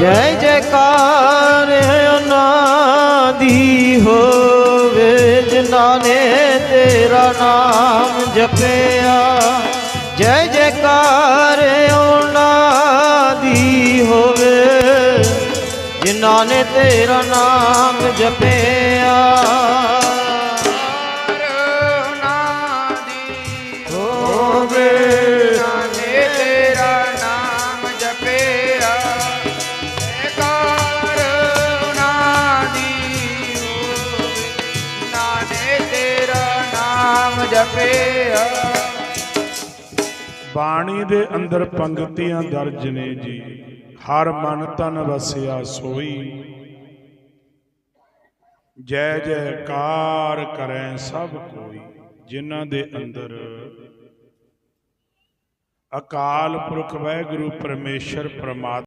ਜੈ ਜੈਕਾਰ ਉਹਨਾਂ ਦੀ ਹੋਵੇ, ਜਿਨ੍ਹਾਂ ਨੇ ਤੇਰਾ ਨਾਮ ਜਪਿਆ। ਜੈ ਜੈਕਾਰ ਉਹਨਾਂ ਦੀ ਹੋਵੇ, ਜਿਨ੍ਹਾਂ ਨੇ ਤੇਰਾ ਨਾਮ ਜਪਿਆ। ਜਪਿਆ ਬਾਣੀ ਦੇ ਅੰਦਰ ਪੰਕਤੀਆਂ ਦਰਜ ਨੇ ਜੀ। ਹਰ ਮਨ ਤਨ ਵਸਿਆ ਸੋਈ। ਜੈ ਜੈਕਾਰ ਕਰੈ ਸਭ ਕੋਈ, ਜਿਨ੍ਹਾਂ ਦੇ ਅੰਦਰ ਅਕਾਲ ਪੁਰਖ ਵਾਹਿਗੁਰੂ ਪਰਮੇਸ਼ਰ ਪ੍ਰਮਾਤਮਾ